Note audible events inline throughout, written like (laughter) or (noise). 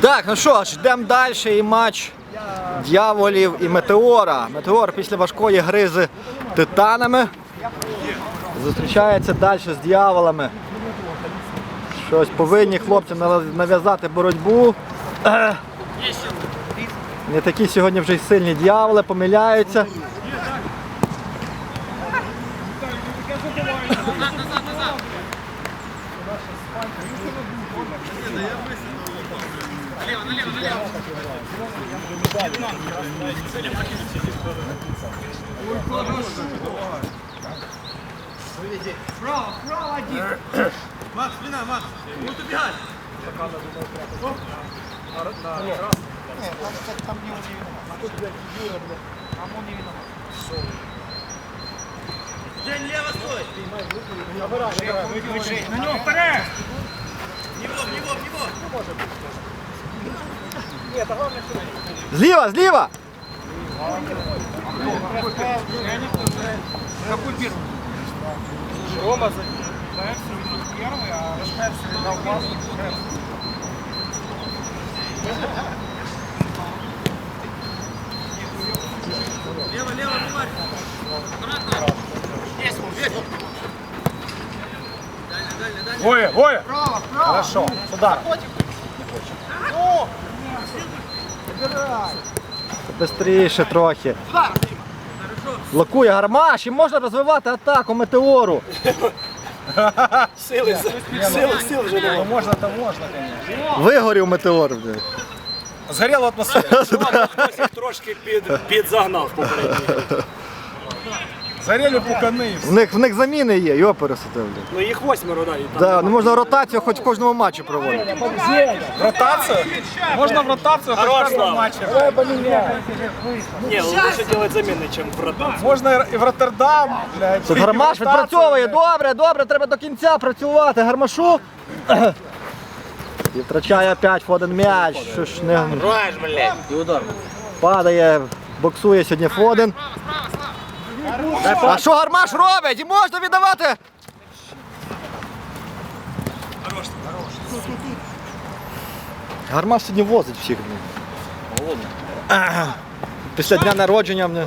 Так, ну що ж, йдемо далі і матч дьяволів і метеора. Метеор після важкої гри з титанами. Зустрічається далі з дьяволами. Щось повинні хлопці нав'язати боротьбу. (clears throat) Не такі сьогодні вже й сильні дьяволи, помиляються. Ой, хорош! Право, право один! Макс, спина, Макс! Вот убегай! Нет, там не он не виноват. А тут, блядь, Юра, блядь. Там он не виноват. Жень, лево стой! Обирай, обирай, выключи. На него, вперед! Не в лоб, не в лоб, не в лоб! Зліва, зліва! Воє, воє! Хорошо, сюда. Бистріше трохи. Блокує гармаш і можна розвивати атаку метеору. Сили, сили, сили вже немає. Можна, то можна, звісно. Вигорів метеор. Згоріла атмосфера. Хтось їх трошки під, підзагнав попередньо. Згоріли пукани. В них, в них заміни є, його пересадив. Ну їх восьмеро, да, і там. Да, не можна ротацію хоч в кожному матчі проводити. В ротацию? Можно в ротацию хоть в каждом матче. Не, лучше делать замены, чем в ротацию. Можно и в Роттердам, блядь. Тут гармаш відпрацьовує. Добре, добре, треба до кінця працювати. Гармашу. (coughs) І втрачає опять Фоден м'яч. Що ж не падає, боксує сьогодні Фоден. А що гармаш робить? І можна віддавати. Гармаш сьогодні возить всіх. Голодно. Після дня народження мене.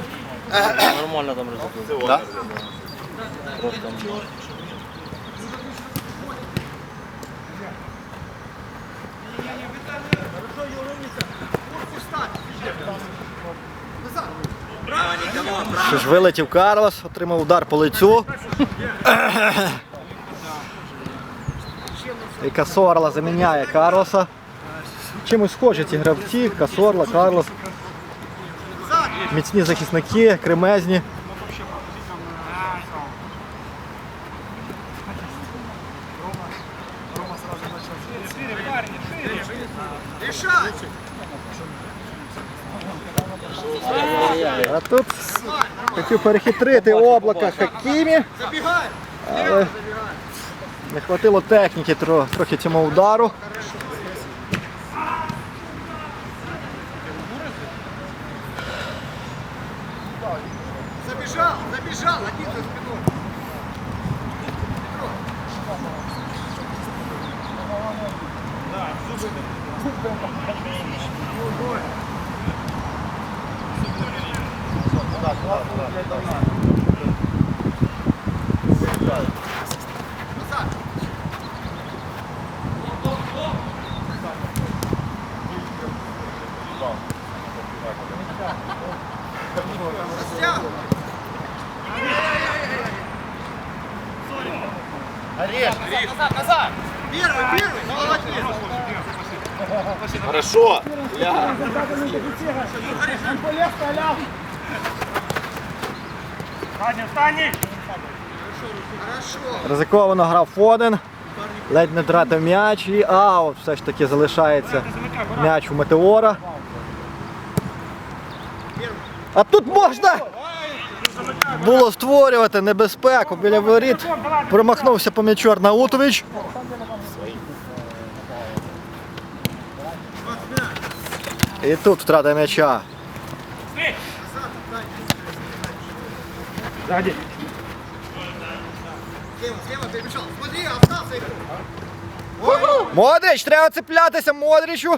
Нормально там розробили. Да? Що ж вилетів Карлос, отримав удар по лицю. І Касорла заміняє Карлоса. Чимось схожі ці гравці, Касорла, Карлос. Міцні захисники, кремезні. А тут хотів перехитрити облака Хакімі. Але не хватило техніки трохи цьому удару. Забежал, забежал, один за спиной. Первый, первый, молодец. Хорошо. Встані, встані! Ризиковано грав Фоден. Ледь не втратив м'яч і аут. Все ж таки залишається м'яч у метеора. А тут можна було створювати небезпеку біля воріт. Промахнувся по м'ячу Арнаутович. І тут втрата м'яча. Игрок. Модрич, треба цеплятися Модричу.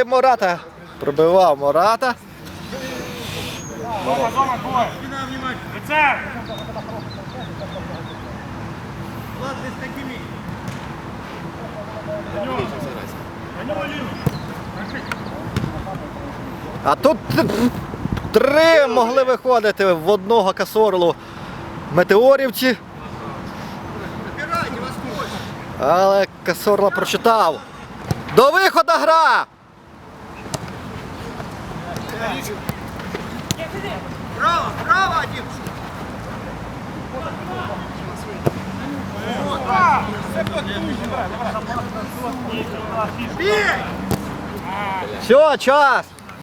І Мората пробивав Мората. Дома, дома, двоє. Влад, ты с такими. А тут три могли виходити в одного касорлу метеорівці. Але Касорла прочитав. До виходу гра! Право, право один. Все, час!